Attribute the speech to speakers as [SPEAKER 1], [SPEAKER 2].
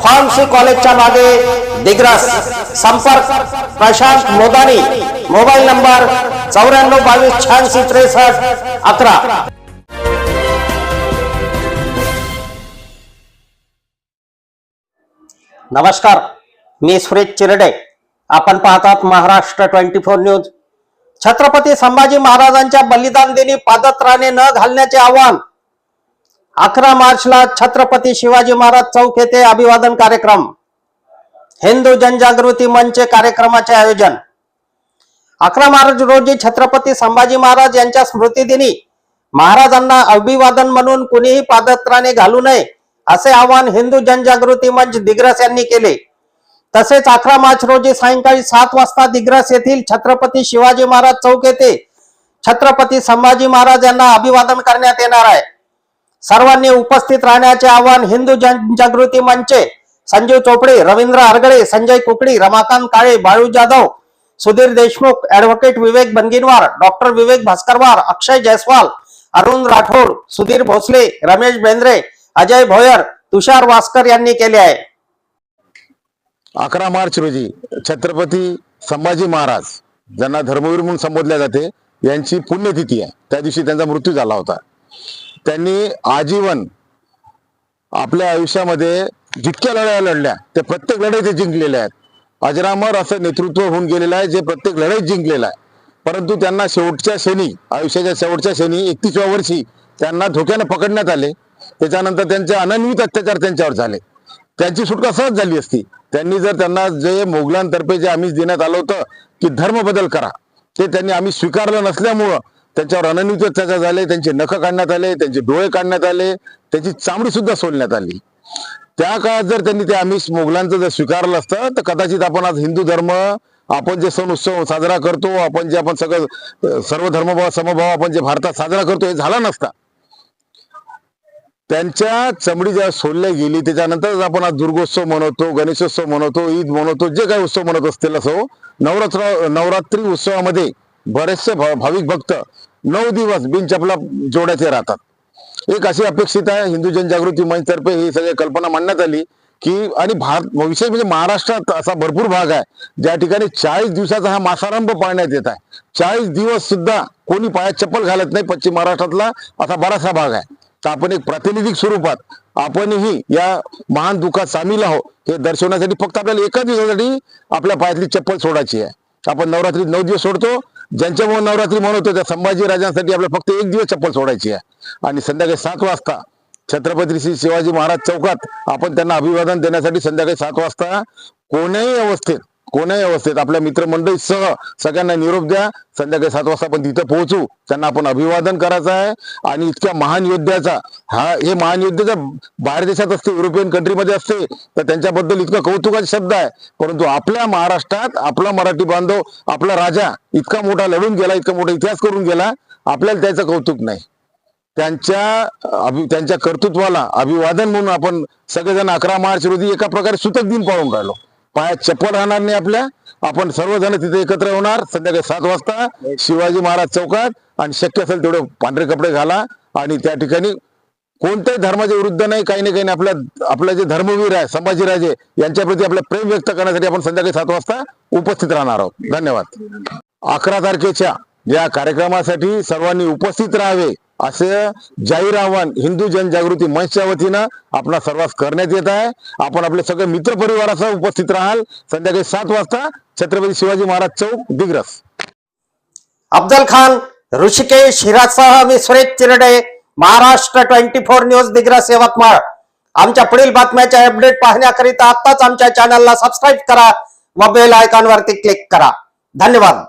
[SPEAKER 1] Pharmacy कॉलेजच्या मागे दिग्रस संपर्क प्रशांत मोदानी मोबाईल नंबर चौऱ्याण्णव बावीस शहाऐंशी त्रेसष्ट अकरा नमस्कार मी सुरेश चिरडे आपण पाहतात Maharashtra twenty four news Chhatrapati Sambhaji महाराजांच्या बलिदान दिनी पादत्राणे न घालण्याचे आवाहन अकरा मार्चला छत्रपती शिवाजी महाराज चौक येथे अभिवादन कार्यक्रम. हिंदू जनजागृती मंच कार्यक्रमाचे आयोजन. अकरा मार्च रोजी छत्रपती संभाजी महाराज यांच्या स्मृतिदिनी महाराजांना अभिवादन म्हणून कुणीही पादत्राणे घालू नये असे आवाहन हिंदू जनजागृती मंच दिग्रस यांनी केले. तसेच अकरा मार्च रोजी सायंकाळी सात वाजता दिग्रस येथील छत्रपती शिवाजी महाराज चौक येथे छत्रपती संभाजी महाराज यांना अभिवादन करण्यात येणार आहे. सर्वांनी उपस्थित राहण्याचे आवाहन हिंदू जनजागृती मंचे संजीव चोपडे रवींद्र आरगळे संजय कुकडी रमाकांत काळे बाळू जाधव सुधीर देशमुख ऍडव्होकेट विवेक बनगिनवार डॉक्टर विवेक भास्करवार अक्षय जयस्वाल अरुण राठोड सुधीर भोसले रमेश बेंद्रे अजय भोयर तुषार वास्कर यांनी केले आहे.
[SPEAKER 2] अकरा मार्च रोजी छत्रपती संभाजी महाराज ज्यांना धर्मवीर म्हणून संबोधले जाते यांची पुण्यतिथी आहे. त्या दिवशी त्यांचा मृत्यू झाला होता. त्यांनी आजीवन आपल्या आयुष्यामध्ये जितक्या लढाया लढल्या त्या प्रत्येक लढाई ते जिंकलेल्या आहेत. अजरामर असं नेतृत्व होऊन गेलेलं आहे जे प्रत्येक लढाईत जिंकलेलं आहे. परंतु त्यांना शेवटच्या क्षणी आयुष्याच्या शेवटच्या क्षणी एकतीसव्या वर्षी त्यांना धोक्याने पकडण्यात आले. त्याच्यानंतर त्यांचे अनन्वित अत्याचार त्यांच्यावर झाले. त्यांची सुटका सहज झाली असती. त्यांनी जर त्यांना जे मोगलांतर्फे जे आम्ही देण्यात आलं होतं की धर्म बदल करा ते त्यांनी आम्ही स्वीकारलं नसल्यामुळं त्यांच्यावर अनन्वित अत्याचार झाले त्यांचे नख काढण्यात आले त्यांचे डोळे काढण्यात आले त्यांची चामडी सुद्धा सोडण्यात आली. त्या काळात जर त्यांनी ते आमिष मोगलांचं जर स्वीकारलं असतं तर कदाचित आपण आज हिंदू धर्म आपण जे सण उत्सव साजरा करतो आपण जे आपण सगळं सर्व धर्मभाव समभाव आपण जे भारतात साजरा करतो हे झाला नसता. त्यांच्या चमडी ज्या सोडल्या गेली त्याच्यानंतरच आपण आज दुर्गोत्सव म्हणतो गणेशोत्सव मनवतो ईद म्हणतो जे काही उत्सव म्हणत असतील असो नवरात्र नवरात्री उत्सवामध्ये बरेचसे भाविक भक्त नऊ दिवस बिनचपला जोड्याचे राहतात. एक अशी अपेक्षित आहे हिंदू जनजागृती मंचतर्फे ही सगळी कल्पना मांडण्यात आली की आणि भारत विशेष म्हणजे महाराष्ट्रात असा भरपूर भाग आहे ज्या ठिकाणी चाळीस दिवसाचा हा मासारंभ पाळण्यात येत आहे. चाळीस दिवस सुद्धा कोणी पायात चप्पल घालत नाही पश्चिम महाराष्ट्रातला असा बराचसा भाग आहे. तर आपण एक प्रातिनिधिक स्वरूपात आपणही या महान दुःखात सामील आहो हे दर्शवण्यासाठी फक्त आपल्याला एका दिवसासाठी आपल्या पायातली चप्पल सोडायची आहे. आपण नवरात्री नऊ दिवस सोडतो ज्यांच्यामुळे नवरात्री म्हणतो त्या संभाजी राजांसाठी आपल्याला फक्त एक दिवस चप्पल सोडायची आहे. आणि संध्याकाळी सात वाजता छत्रपती श्री शिवाजी महाराज चौकात आपण त्यांना अभिवादन देण्यासाठी संध्याकाळी सात वाजता कोण्याही अवस्थेत कोणाही अवस्थेत आपल्या मित्रमंडळीसह सगळ्यांना निरोप द्या. संध्याकाळी सात वाजता आपण तिथं पोहोचू. त्यांना आपण अभिवादन करायचं आहे. आणि इतक्या महान योद्ध्याचा हा हे महान योद्ध्याचा बाहेर देशात असते युरोपियन कंट्रीमध्ये असते तर त्यांच्याबद्दल इतका कौतुकाचे शब्द आहे. परंतु आपल्या महाराष्ट्रात आपला मराठी बांधव आपला राजा इतका मोठा लढून गेला इतका मोठा इतिहास करून गेला आपल्याला त्याचं कौतुक नाही. त्यांच्या अभि त्यांच्या कर्तृत्वाला अभिवादन म्हणून आपण सगळेजण अकरा मार्च रोजी एका प्रकारे सुतक दिन पाळून राहिलो. पायात चप्पल राहणार नाही आपल्या. आपण सर्वजण तिथे एकत्र होणार. संध्याकाळी सात वाजता शिवाजी महाराज चौकात आणि शक्य असेल तेवढे पांढरे कपडे घाला आणि त्या ठिकाणी कोणत्याही धर्माच्या विरुद्ध नाही काही नाही काही नाही. आपल्या आपले जे धर्मवीर आहे संभाजीराजे यांच्याप्रती आपलं प्रेम व्यक्त करण्यासाठी आपण संध्याकाळी सात वाजता उपस्थित राहणार आहोत. धन्यवाद. अकरा तारखेच्या या कार्यक्रमासाठी सर्वांनी उपस्थित राहावे असे जाहीर आव्हान हिंदू जनजागृती मंचच्या वतीनं आपला सर्वांस करण्यात येत आहे. आपण आपले सगळे मित्र परिवारासह उपस्थित राहाल. संध्याकाळी सात वाजता छत्रपती शिवाजी महाराज चौक दिग्रस.
[SPEAKER 1] अफजल खान ऋषिकेश हिरासह मी Suresh Chirde Maharashtra twenty four news Digras Yavatmal आमच्या पुढील बातम्याच्या अपडेट पाहण्याकरिता आताच आमच्या चॅनलला सबस्क्राईब करा व बेल आयकॉनवरती क्लिक करा. धन्यवाद.